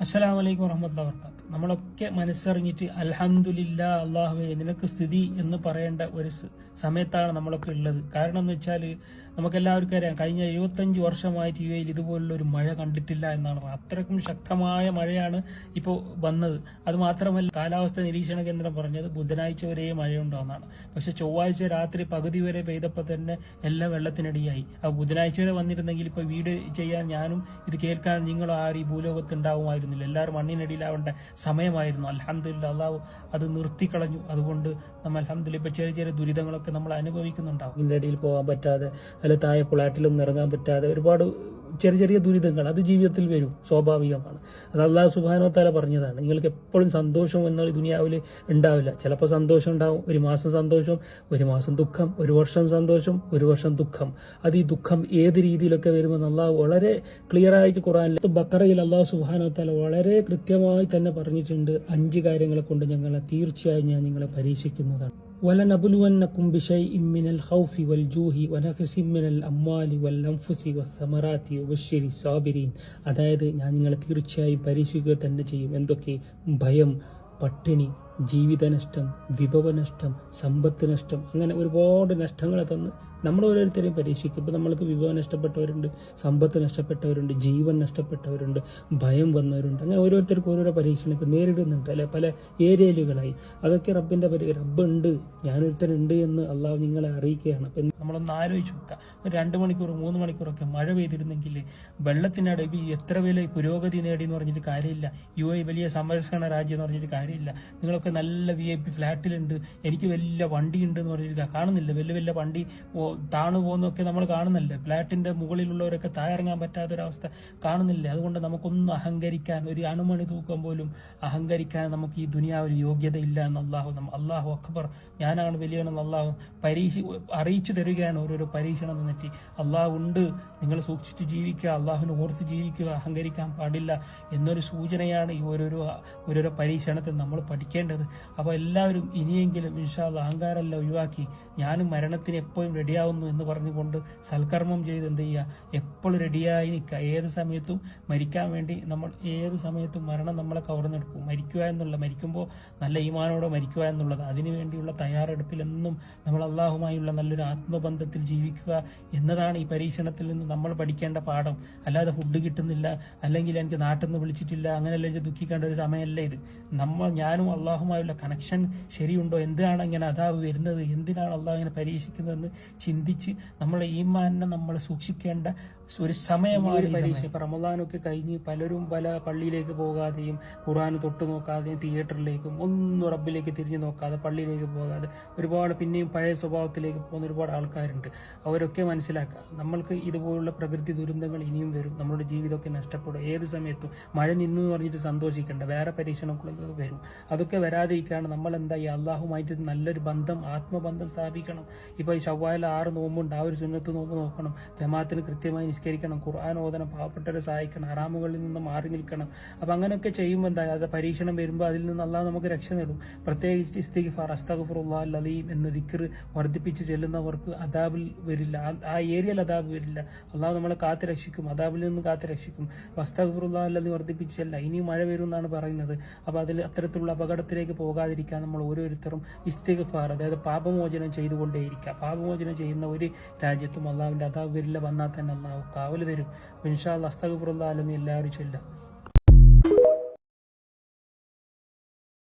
അസ്സലാം വലൈക്കും വറഹമത്തുള്ള വർക്കാത്ത് നമ്മളൊക്കെ മനസ്സറിഞ്ഞിട്ട് അൽഹംദുലില്ലാ അള്ളാഹുവെ നിനക്ക് സ്ഥിതി എന്ന് പറയേണ്ട ഒരു സമയത്താണ് നമ്മളൊക്കെ ഉള്ളത്. കാരണം എന്ന് വെച്ചാൽ നമുക്കെല്ലാവർക്കും അറിയാം കഴിഞ്ഞ എഴുപത്തഞ്ച് വർഷമായിട്ട് യു എയിൽ ഇതുപോലുള്ള ഒരു മഴ കണ്ടിട്ടില്ല എന്നാണ്. അത്രക്കും ശക്തമായ മഴയാണ് ഇപ്പോൾ വന്നത്. അത് മാത്രമല്ല കാലാവസ്ഥ നിരീക്ഷണ കേന്ദ്രം പറഞ്ഞത് ബുധനാഴ്ച വരെ മഴയുണ്ടാവുന്നതാണ്. പക്ഷെ ചൊവ്വാഴ്ച രാത്രി പകുതി വരെ പെയ്തപ്പോൾ തന്നെ എല്ലാം വെള്ളത്തിനടിയായി. ആ ബുധനാഴ്ച വരെ വന്നിരുന്നെങ്കിൽ ഇപ്പോൾ വീട് ചെയ്യാൻ ഞാനും ഇത് കേൾക്കാൻ നിങ്ങളും ആ ഒരു ഭൂലോകത്ത് ഉണ്ടാവുമായിരുന്നില്ല. എല്ലാവരും മണ്ണിനടിയിലാവേണ്ട. സമയമായിരുന്നു. അലഹമില്ല അള്ളാഹു അത് നിർത്തിക്കളഞ്ഞു. അതുകൊണ്ട് നമ്മൾ അലഹമില്ല ഇപ്പൊ ചെറിയ ചെറിയ ദുരിതങ്ങളൊക്കെ നമ്മൾ അനുഭവിക്കുന്നുണ്ടാവും. ഇതിന്റെ ഇടയിൽ പോകാൻ പറ്റാതെ അല്ല താഴെ ഫ്ലാറ്റിലൊന്നും ഇറങ്ങാൻ പറ്റാതെ ഒരുപാട് ചെറിയ ചെറിയ ദുരിതങ്ങൾ അത് ജീവിതത്തിൽ വരും സ്വാഭാവികമാണ്. അത് അള്ളാഹു സുബാനോത്താല പറഞ്ഞതാണ്. നിങ്ങൾക്ക് എപ്പോഴും സന്തോഷം എന്നുള്ള ദുനിയാവിൽ ഉണ്ടാവില്ല. ചിലപ്പോൾ സന്തോഷം ഉണ്ടാവും ഒരു മാസം സന്തോഷം ഒരു മാസം ദുഃഖം ഒരു വർഷം സന്തോഷം ഒരു വർഷം ദുഃഖം. അത് ഈ ദുഃഖം ഏത് രീതിയിലൊക്കെ വരുമെന്ന് അള്ളാഹു വളരെ ക്ലിയർ ആയിട്ട് ഖുറാനിൽ ബക്കറയിൽ അള്ളാഹു സുബാനോത്താല വളരെ കൃത്യമായി തന്നെ പറഞ്ഞിട്ടുണ്ട്. അഞ്ച് കാര്യങ്ങളെ കൊണ്ട് ഞങ്ങളെ തീർച്ചയായും ഞാൻ നിങ്ങളെ പരീക്ഷിക്കുന്നതാണ്. ولنبلونكم بشيء من الخوف والجوع ونقص من الأموال والأنفس والثمرات وبشر الصابرين അതായത് ഞാൻ നിങ്ങളെ തീർച്ചയായും പരീക്ഷിക്കുക തന്നെ ചെയ്യും എന്തൊക്കെ ഭയം പട്ടിണി ജീവിതനഷ്ടം വിഭവനഷ്ടം സമ്പത്ത് നഷ്ടം അങ്ങനെ ഒരുപാട് നഷ്ടങ്ങളെ തന്ന് നമ്മൾ ഓരോരുത്തരെയും പരീക്ഷിക്കും. ഇപ്പം നമ്മൾക്ക് വിഭവം നഷ്ടപ്പെട്ടവരുണ്ട് സമ്പത്ത് നഷ്ടപ്പെട്ടവരുണ്ട് ജീവൻ നഷ്ടപ്പെട്ടവരുണ്ട് ഭയം വന്നവരുണ്ട്. അങ്ങനെ ഓരോരുത്തർക്കും ഓരോരോ പരീക്ഷണം ഇപ്പം നേരിടുന്നുണ്ട് അല്ലെ? പല ഏരിയലുകളായി അതൊക്കെ റബ്ബിന്റെ പരി റബ്ബുണ്ട് ഞാനൊരുത്തനുണ്ട് എന്ന് അള്ളാഹ് നിങ്ങളെ അറിയിക്കുകയാണ്. അപ്പം നമ്മളൊന്ന് ആലോചിച്ച് നോക്കുക രണ്ട് മണിക്കൂർ മൂന്ന് മണിക്കൂറൊക്കെ മഴ പെയ്തിരുന്നെങ്കിൽ വെള്ളത്തിനടി എത്ര വില പുരോഗതി നേടി എന്ന് പറഞ്ഞിട്ട് കാര്യമില്ല. യു എ വലിയ സംരക്ഷണ രാജ്യം എന്ന് പറഞ്ഞിട്ട് കാര്യമില്ല. നിങ്ങളൊക്കെ നല്ല വി ഐ പി ഫ്ലാറ്റിലുണ്ട്. എനിക്ക് വലിയ വണ്ടി ഉണ്ട് എന്ന് പറഞ്ഞിട്ട് കാണുന്നില്ല. വലിയ വലിയ വണ്ടി താണു പോകുന്നൊക്കെ നമ്മൾ കാണുന്നില്ല. ഫ്ലാറ്റിന്റെ മുകളിലുള്ളവരൊക്കെ താഴെറങ്ങാൻ പറ്റാത്തൊരവസ്ഥ കാണുന്നില്ല. അതുകൊണ്ട് നമുക്കൊന്നും അഹങ്കരിക്കാൻ ഒരു അണുമണി തൂക്കം പോലും അഹങ്കരിക്കാൻ നമുക്ക് ഈ ദുനിയാവിൽ യോഗ്യതയില്ല എന്ന് അള്ളാഹു നമ്മ അള്ളാഹു അക്ബർ ഞാനാണ് വലിയവനെന്ന് അള്ളാഹു പരീക്ഷ അറിയിച്ചു തരികയാണ് ഓരോരോ പരീക്ഷണം എന്നിട്ട് അള്ളാഹു ഉണ്ട്. നിങ്ങൾ സൂക്ഷിച്ച് ജീവിക്കുക. അള്ളാഹുവിനെ ഓർത്ത് ജീവിക്കുക. അഹങ്കരിക്കാൻ പാടില്ല എന്നൊരു സൂചനയാണ് ഈ ഓരോരോ ഓരോരോ പരീക്ഷണത്തിൽ നമ്മൾ പഠിക്കേണ്ടത്. അപ്പോൾ എല്ലാവരും ഇനിയെങ്കിലും ഇൻഷാല്ല അഹങ്കാരമല്ല ഒഴിവാക്കി ഞാനും മരണത്തിന് എപ്പോഴും റെഡിയാവുന്നു എന്ന് പറഞ്ഞുകൊണ്ട് സൽക്കർമ്മം ചെയ്ത് എന്ത് ചെയ്യുക? എപ്പോഴും റെഡിയായി നിൽക്കുക. ഏത് സമയത്തും മരിക്കാൻ വേണ്ടി നമ്മൾ ഏത് സമയത്തും മരണം നമ്മളെ കവർന്നെടുക്കും. മരിക്കുക എന്നുള്ള മരിക്കുമ്പോൾ നല്ല ഈമാനോടെ മരിക്കുക എന്നുള്ളത് അതിനു വേണ്ടിയുള്ള തയ്യാറെടുപ്പിൽ എന്നും നമ്മൾ അള്ളാഹുമായുള്ള നല്ലൊരു ആത്മബന്ധത്തിൽ ജീവിക്കുക എന്നതാണ് ഈ പരീക്ഷണത്തിൽ നിന്ന് നമ്മൾ പഠിക്കേണ്ട പാഠം. അല്ലാതെ ഫുഡ് കിട്ടുന്നില്ല. അല്ലെങ്കിൽ എനിക്ക് നാട്ടിൽ നിന്ന് വിളിച്ചിട്ടില്ല. അങ്ങനെയല്ല ദുഃഖിക്കേണ്ട ഒരു സമയമല്ല ഇത്? നമ്മൾ ഞാനും അള്ളാഹുമായുള്ള കണക്ഷൻ ശരിയുണ്ടോ? എന്തിനാണ് ഇങ്ങനെ അതാവ് വരുന്നത്? എന്തിനാണ് അള്ളാഹു ഇങ്ങനെ പരീക്ഷിക്കുന്നതെന്ന് ചിന്തിച്ച് നമ്മളെ ഈമാനെ നമ്മൾ സൂക്ഷിക്കേണ്ട ഒരു സമയമായി പരീക്ഷ. ഇപ്പം റമദാനൊക്കെ കഴിഞ്ഞ് പലരും പല പള്ളിയിലേക്ക് പോകാതെയും ഖുറാൻ തൊട്ട് നോക്കാതെയും തിയേറ്ററിലേക്കും ഒന്നും റബ്ബിലേക്ക് തിരിഞ്ഞു നോക്കാതെ പള്ളിയിലേക്ക് പോകാതെ ഒരുപാട് പിന്നെയും പഴയ സ്വഭാവത്തിലേക്ക് പോകുന്ന ഒരുപാട് ആൾക്കാരുണ്ട്. അവരൊക്കെ മനസ്സിലാക്കുക നമ്മൾക്ക് ഇതുപോലുള്ള പ്രകൃതി ദുരന്തങ്ങൾ ഇനിയും വരും. നമ്മുടെ ജീവിതമൊക്കെ നഷ്ടപ്പെടും. ഏത് സമയത്തും മഴ നിന്നു എന്ന് പറഞ്ഞിട്ട് സന്തോഷിക്കേണ്ട. വേറെ പരീക്ഷണങ്ങളൊക്കെ വരും. അതൊക്കെ വരാതിരിക്കാണ് നമ്മൾ എന്താ ഈ അള്ളാഹുമായിട്ട് നല്ലൊരു ബന്ധം ആത്മബന്ധം സ്ഥാപിക്കണം. ഇപ്പൊ ഈ ചൊവ്വായിൽ ആറ് നോമ്പുണ്ട്. ആ ഒരു സുന്നത്ത് നോമ്പ് നോക്കണം. ജമാത്തിന് കൃത്യമായി നിസ്കരിക്കണം. ഖുർആൻ ഓതനം പാവപ്പെട്ടവരെ സഹായിക്കണം. ഹറാമുകളിൽ നിന്ന് മാറി നിൽക്കണം. അപ്പൊ അങ്ങനെയൊക്കെ ചെയ്യുമ്പോൾ എന്താ അത് പരീക്ഷണം വരുമ്പോൾ അതിൽ നിന്ന് അള്ളാഹ് നമുക്ക് രക്ഷ നേടും. പ്രത്യേകിച്ച് ഇസ്തിഗ്ഫാർ അസ്തഗ്ഫിറുല്ലാഹ് അലീം എന്ന ദിക്കർ വർദ്ധിപ്പിച്ച് ചെല്ലുന്നവർക്ക് അദാബിൽ വരില്ല. ആ- ഏരിയയിൽ അദാബ് വരില്ല. അള്ളാഹ് നമ്മളെ കാത്തു രക്ഷിക്കും. അദാബിൽ നിന്ന് കാത്തു രക്ഷിക്കും. അസ്തഗ്ഫിറുല്ലാഹ് അല്ലതി വർദ്ധിപ്പിച്ച് ചെല്ല ഇനിയും മഴ വരും എന്നാണ് പറയുന്നത്. അപ്പൊ അതിൽ അത്തരത്തിലുള്ള അപകടത്തിലേക്ക് പോകാതിരിക്കാൻ നമ്മൾ ഓരോരുത്തരും ഇസ്തിഗ്ഫാർ അതായത് പാപമോചനം ചെയ്തുകൊണ്ടേയിരിക്കുക. പാപമോചനം ചെയ്യുന്ന ഒരു രാജ്യത്തും അള്ളാവിന്റെ അതാ വരില്ല വന്നാൽ തന്നെ അള്ളാഹു കാവൽ തരും. ഇൻഷാ അല്ലാ അസ്തഗ്ഫിറുല്ലാഹ് അല്ലെന്ന് എല്ലാവരും ചൊല്ലാം